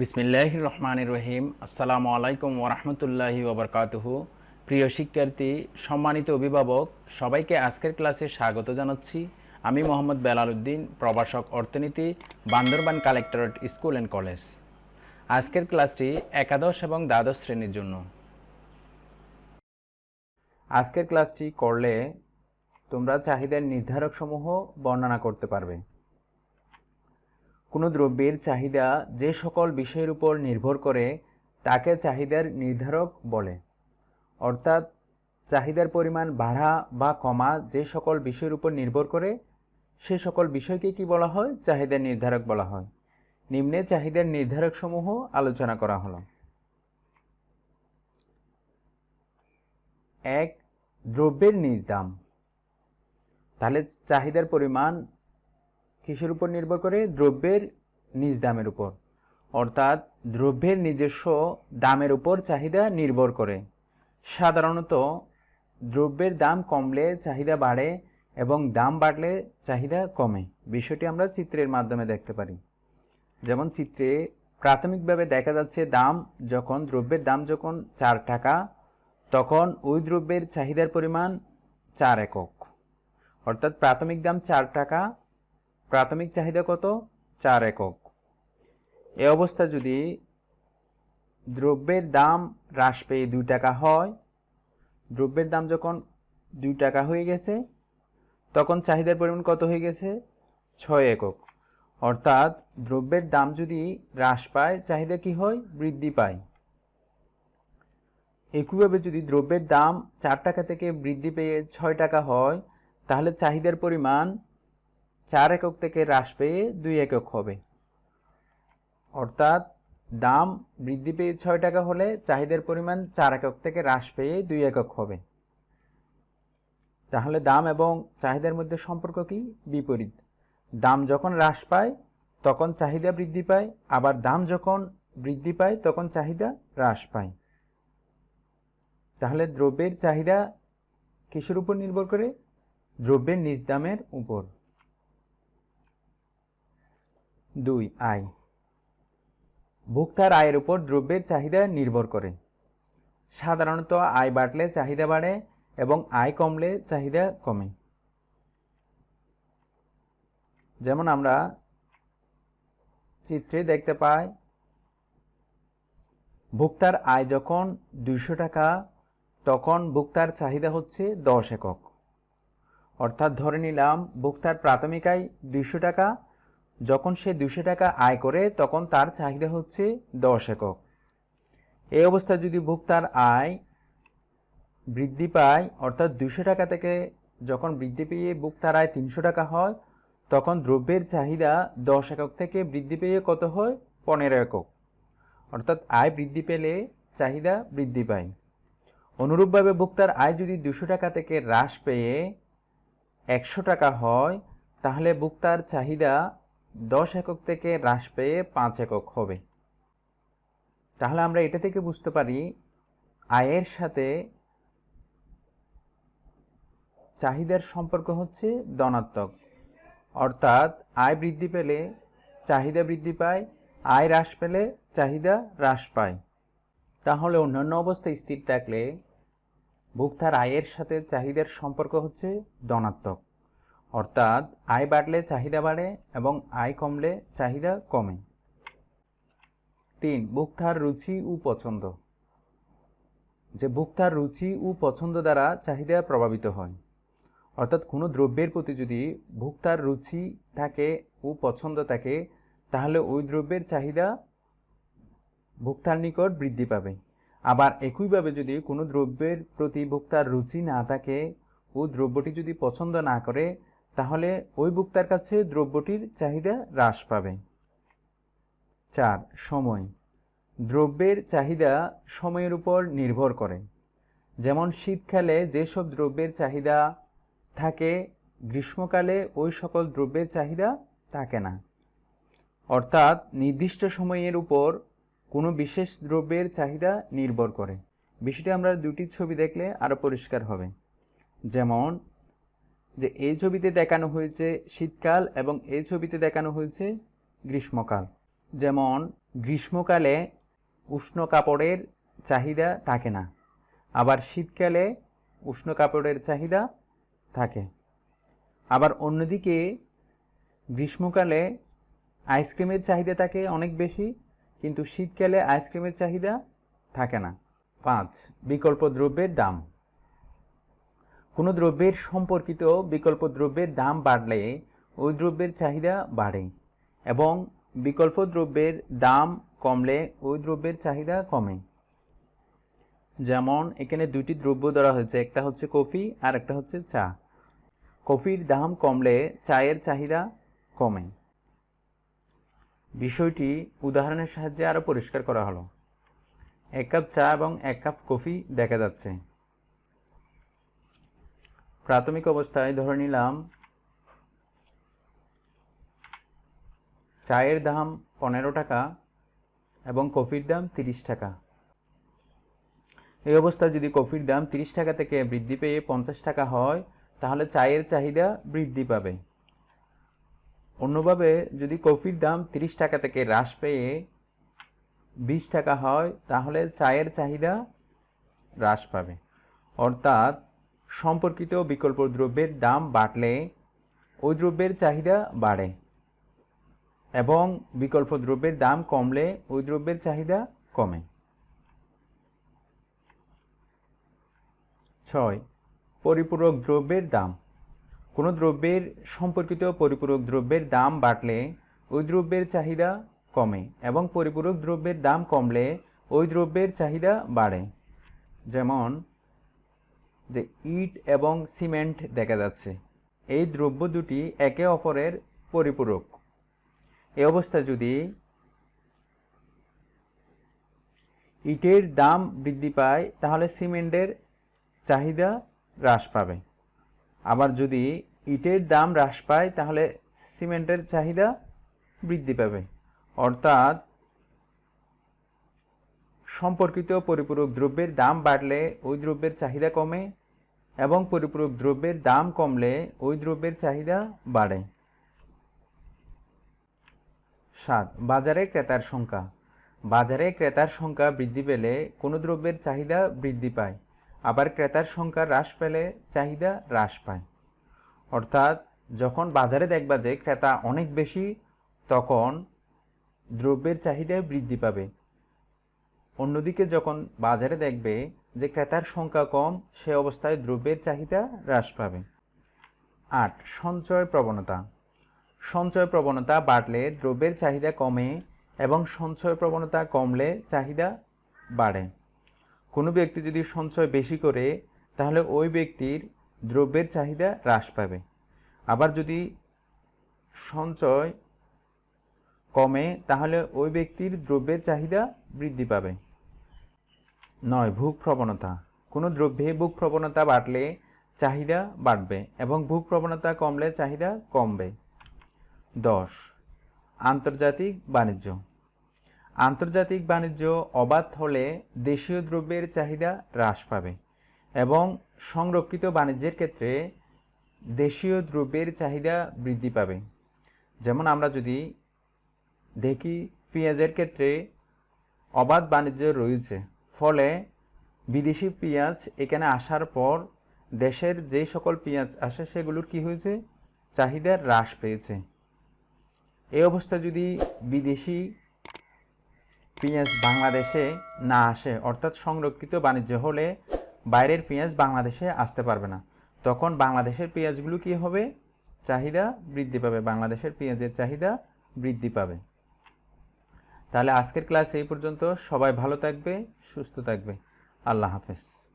বিসমিল্লাহ রহমান রহিম আসসালামু আলাইকুম ওরহমতুল্লাহি ওবরকাতুহু প্রিয় শিক্ষার্থী, সম্মানিত অভিভাবক, সবাইকে আজকের ক্লাসে স্বাগত জানাচ্ছি। আমি মোহাম্মদ বেলাল উদ্দিন, প্রভাষক অর্থনীতি, Bandarban collectorate school and college. আজকের ক্লাসটি একাদশ এবং দ্বাদশ শ্রেণির জন্য। আজকের ক্লাসটি করলে তোমরা চাহিদার নির্ধারকসমূহ বর্ণনা করতে পারবে। কোনো দ্রব্যের চাহিদা যে সকল বিষয়ের উপর নির্ভর করে, তাকে চাহিদার নির্ধারক বলে। অর্থাৎ, চাহিদার পরিমাণ বাড়া বা কমা যে সকল বিষয়ের উপর নির্ভর করে, সে সকল বিষয়কে কি বলা হয়? চাহিদার নির্ধারক বলা হয়। নিম্নে চাহিদার নির্ধারকসমূহ আলোচনা করা হলো। এক, দ্রব্যের নিজ দাম। তাহলে চাহিদার পরিমাণ কিসের উপর নির্ভর করে? দ্রব্যের নিজ দামের উপর। অর্থাৎ দ্রব্যের নিজস্ব দামের উপর চাহিদা নির্ভর করে। সাধারণত দ্রব্যের দাম কমলে চাহিদা বাড়ে এবং দাম বাড়লে চাহিদা কমে। বিষয়টি আমরা চিত্রের মাধ্যমে দেখতে পারি। যেমন চিত্রে প্রাথমিকভাবে দেখা যাচ্ছে দাম যখন, দ্রব্যের দাম যখন চার টাকা, তখন ওই দ্রব্যের চাহিদার পরিমাণ চার একক। অর্থাৎ প্রাথমিক দাম চার টাকা প্রাথমিক চাহিদা কত? চার একক। এ অবস্থা যদি দ্রব্যের দাম হ্রাস পেয়ে দুই টাকা হয়, দ্রব্যের দাম যখন দুই টাকা হয়ে গেছে, তখন চাহিদার পরিমাণ কত হয়ে গেছে? ছয় একক। অর্থাৎ দ্রব্যের দাম যদি হ্রাস পায়, চাহিদা কি হয়? বৃদ্ধি পায়। একইভাবে যদি দ্রব্যের দাম চার টাকা থেকে বৃদ্ধি পেয়ে ছয় টাকা হয়, তাহলে চাহিদার পরিমাণ চার একক থেকে হ্রাস পেয়ে দুই একক হবে। অর্থাৎ দাম বৃদ্ধি পেয়ে ছয় টাকা হলে চাহিদার পরিমাণ চার একক থেকে হ্রাস পেয়ে দুই একক হবে। তাহলে দাম এবং চাহিদার মধ্যে সম্পর্ক কি? বিপরীত। দাম যখন হ্রাস পায়, তখন চাহিদা বৃদ্ধি পায়। আবার দাম যখন বৃদ্ধি পায়, তখন চাহিদা হ্রাস পায়। তাহলে দ্রব্যের চাহিদা কিসের উপর নির্ভর করে? দ্রব্যের নিজ দামের উপর। দুই, আয়। ভোক্তার আয়ের উপর দ্রব্যের চাহিদা নির্ভর করে। সাধারণত আয় বাড়লে চাহিদা বাড়ে এবং আয় কমলে চাহিদা কমে। যেমন আমরা চিত্রে দেখতে পাই, ভোক্তার আয় যখন দুইশো টাকা, তখন ভোক্তার চাহিদা হচ্ছে দশ একক। অর্থাৎ ধরে নিলাম, ভোক্তার প্রাথমিক আয় দুইশো টাকা যখন সে দুশো টাকা আয় করে, তখন তার চাহিদা হচ্ছে দশ একক। এই অবস্থায় যদি ভোক্তার আয় বৃদ্ধি পায়, অর্থাৎ দুশো টাকা থেকে যখন বৃদ্ধি পেয়ে ভোক্তার আয় তিনশো টাকা হয়, তখন দ্রব্যের চাহিদা দশ একক থেকে বৃদ্ধি পেয়ে কত হয়? পনেরো একক। অর্থাৎ আয় বৃদ্ধি পেলে চাহিদা বৃদ্ধি পায়। অনুরূপভাবে ভোক্তার আয় যদি দুশো টাকা থেকে হ্রাস পেয়ে একশো টাকা হয়, তাহলে ভোক্তার চাহিদা দশ একক থেকে হ্রাস পেয়ে পাঁচ একক হবে। তাহলে আমরা এটা থেকে বুঝতে পারি, আয়ের সাথে চাহিদার সম্পর্ক হচ্ছে ধনাত্মক। অর্থাৎ আয় বৃদ্ধি পেলে চাহিদা বৃদ্ধি পায়, আয় হ্রাস পেলে চাহিদা হ্রাস পায়। তাহলে অন্যান্য অবস্থায় স্থির থাকলে ভোক্তার আয়ের সাথে চাহিদার সম্পর্ক হচ্ছে ধনাত্মক। অর্থাৎ আয় বাড়লে চাহিদা বাড়ে এবং আয় কমলে চাহিদা কমে। তিন, ভোক্তার রুচি ও পছন্দ। যে ভোক্তার রুচি ও পছন্দ দ্বারা চাহিদা প্রভাবিত হয়। অর্থাৎ কোনো দ্রব্যের প্রতি যদি ভোক্তার রুচি থাকে ও পছন্দ থাকে, তাহলে ওই দ্রব্যের চাহিদা ভোক্তার নিকট বৃদ্ধি পাবে। আবার একইভাবে যদি কোনো দ্রব্যের প্রতি ভোক্তার রুচি না থাকে, ও দ্রব্যটি যদি পছন্দ না করে তাহলে ওই ভোক্তার কাছে দ্রব্যটির চাহিদা হ্রাস পাবে। চার, সময়। দ্রব্যের চাহিদা সময়ের উপর নির্ভর করে। যেমন শীতকালে যেসব দ্রব্যের চাহিদা থাকে, গ্রীষ্মকালে ওই সকল দ্রব্যের চাহিদা থাকে না। অর্থাৎ নির্দিষ্ট সময়ের উপর কোনো বিশেষ দ্রব্যের চাহিদা নির্ভর করে। বিষয়টি আমরা দুটি ছবি দেখলে আরও পরিষ্কার হবে। যেমন যে এই ছবিতে দেখানো হয়েছে শীতকাল এবং এই ছবিতে দেখানো হয়েছে গ্রীষ্মকাল। যেমন, গ্রীষ্মকালে উষ্ণ কাপড়ের চাহিদা থাকে না। আবার শীতকালে উষ্ণ কাপড়ের চাহিদা থাকে। আবার অন্যদিকে, গ্রীষ্মকালে আইসক্রিমের চাহিদা থাকে অনেক বেশি, কিন্তু শীতকালে আইসক্রিমের চাহিদা থাকে না। পাঁচ, বিকল্প দ্রব্যের দাম। কোনো দ্রব্যের সম্পর্কিত বিকল্প দ্রব্যের দাম বাড়লে ওই দ্রব্যের চাহিদা বাড়ে এবং বিকল্প দ্রব্যের দাম কমলে ওই দ্রব্যের চাহিদা কমে। যেমন এখানে দুইটি দ্রব্য ধরা হয়েছে, একটা হচ্ছে কফি আর একটা হচ্ছে চা। কফির দাম কমলে চায়ের চাহিদা কমে। বিষয়টি উদাহরণের সাহায্যে আরও পরিষ্কার করা হলো। এক কাপ চা এবং এক কাপ কফি দেখা যাচ্ছে। প্রাথমিক অবস্থায় ধরে নিলাম চায়ের দাম পনেরো টাকা এবং কফির দাম তিরিশ টাকা। এই অবস্থায় যদি কফির দাম তিরিশ টাকা থেকে বৃদ্ধি পেয়ে পঞ্চাশ টাকা হয়, তাহলে চায়ের চাহিদা বৃদ্ধি পাবে। অন্যভাবে যদি কফির দাম তিরিশ টাকা থেকে হ্রাস পেয়ে বিশ টাকা হয়, তাহলে চায়ের চাহিদা হ্রাস পাবে। অর্থাৎ সম্পর্কিত বিকল্প দ্রব্যের দাম বাড়লে ওই দ্রব্যের চাহিদা বাড়ে এবং বিকল্প দ্রব্যের দাম কমলে ওই দ্রব্যের চাহিদা কমে। ছয়, পরিপূরক দ্রব্যের দাম। কোনো দ্রব্যের সম্পর্কিত পরিপূরক দ্রব্যের দাম বাড়লে ওই দ্রব্যের চাহিদা কমে এবং পরিপূরক দ্রব্যের দাম কমলে ওই দ্রব্যের চাহিদা বাড়ে। যেমন যে ইট এবং সিমেন্ট দেখা যাচ্ছে। এই দ্রব্য দুটি একে অপরের পরিপূরক। এ অবস্থা যদি ইটের দাম বৃদ্ধি পায়, তাহলে সিমেন্টের চাহিদা হ্রাস পাবে। আবার যদি ইটের দাম হ্রাস পায়, তাহলে সিমেন্টের চাহিদা বৃদ্ধি পাবে। অর্থাৎ সম্পর্কিত পরিপূরক দ্রব্যের দাম বাড়লে ওই দ্রব্যের চাহিদা কমে এবং পরিপূরক দ্রব্যের দাম কমলে ওই দ্রব্যের চাহিদা বাড়ে। সাত, বাজারে ক্রেতার সংখ্যা। বাজারে ক্রেতার সংখ্যা বৃদ্ধি পেলে কোনো দ্রব্যের চাহিদা বৃদ্ধি পায়, আবার ক্রেতার সংখ্যা হ্রাস পেলে চাহিদা হ্রাস পায়। অর্থাৎ যখন বাজারে দেখবা যে ক্রেতা অনেক বেশি, তখন দ্রব্যের চাহিদা বৃদ্ধি পাবে। অন্যদিকে যখন বাজারে দেখবে যে ক্রেতার সংখ্যা কম, সে অবস্থায় দ্রব্যের চাহিদা হ্রাস পাবে। আট, সঞ্চয় প্রবণতা। সঞ্চয় প্রবণতা বাড়লে দ্রব্যের চাহিদা কমে এবং সঞ্চয় প্রবণতা কমলে চাহিদা বাড়ে। কোনো ব্যক্তি যদি সঞ্চয় বেশি করে, তাহলে ওই ব্যক্তির দ্রব্যের চাহিদা হ্রাস পাবে। আবার যদি সঞ্চয় কমে, তাহলে ওই ব্যক্তির দ্রব্যের চাহিদা বৃদ্ধি পাবে। নয়, ভোগ প্রবণতা। কোনো দ্রব্যে ভোগ প্রবণতা বাড়লে চাহিদা বাড়বে এবং ভোগ প্রবণতা কমলে চাহিদা কমবে। দশ, আন্তর্জাতিক বাণিজ্য। আন্তর্জাতিক বাণিজ্য অবাধ হলে দেশীয় দ্রব্যের চাহিদা হ্রাস পাবে এবং সংরক্ষিত বাণিজ্যের ক্ষেত্রে দেশীয় দ্রব্যের চাহিদা বৃদ্ধি পাবে। যেমন আমরা যদি দেখি, পেঁয়াজের ক্ষেত্রে অবাধ বাণিজ্য রয়েছে। ফলে বিদেশি পেঁয়াজ এখানে আসার পর দেশের যে সকল পেঁয়াজ আসে সেগুলোর কি হয়েছে? চাহিদা হ্রাস পেয়েছে। এই অবস্থা যদি বিদেশি পেঁয়াজ বাংলাদেশে না আসে, অর্থাৎ সংরক্ষিত বাণিজ্য হলে বাইরের পেঁয়াজ বাংলাদেশে আসতে পারবে না। তখন বাংলাদেশের পেঁয়াজগুলো কি হবে? চাহিদা বৃদ্ধি পাবে। বাংলাদেশের পেঁয়াজের চাহিদা বৃদ্ধি পাবে। তাহলে আজকের ক্লাস এই পর্যন্ত। সবাই ভালো থাকবে সুস্থ থাকবে। আল্লাহ হাফেজ।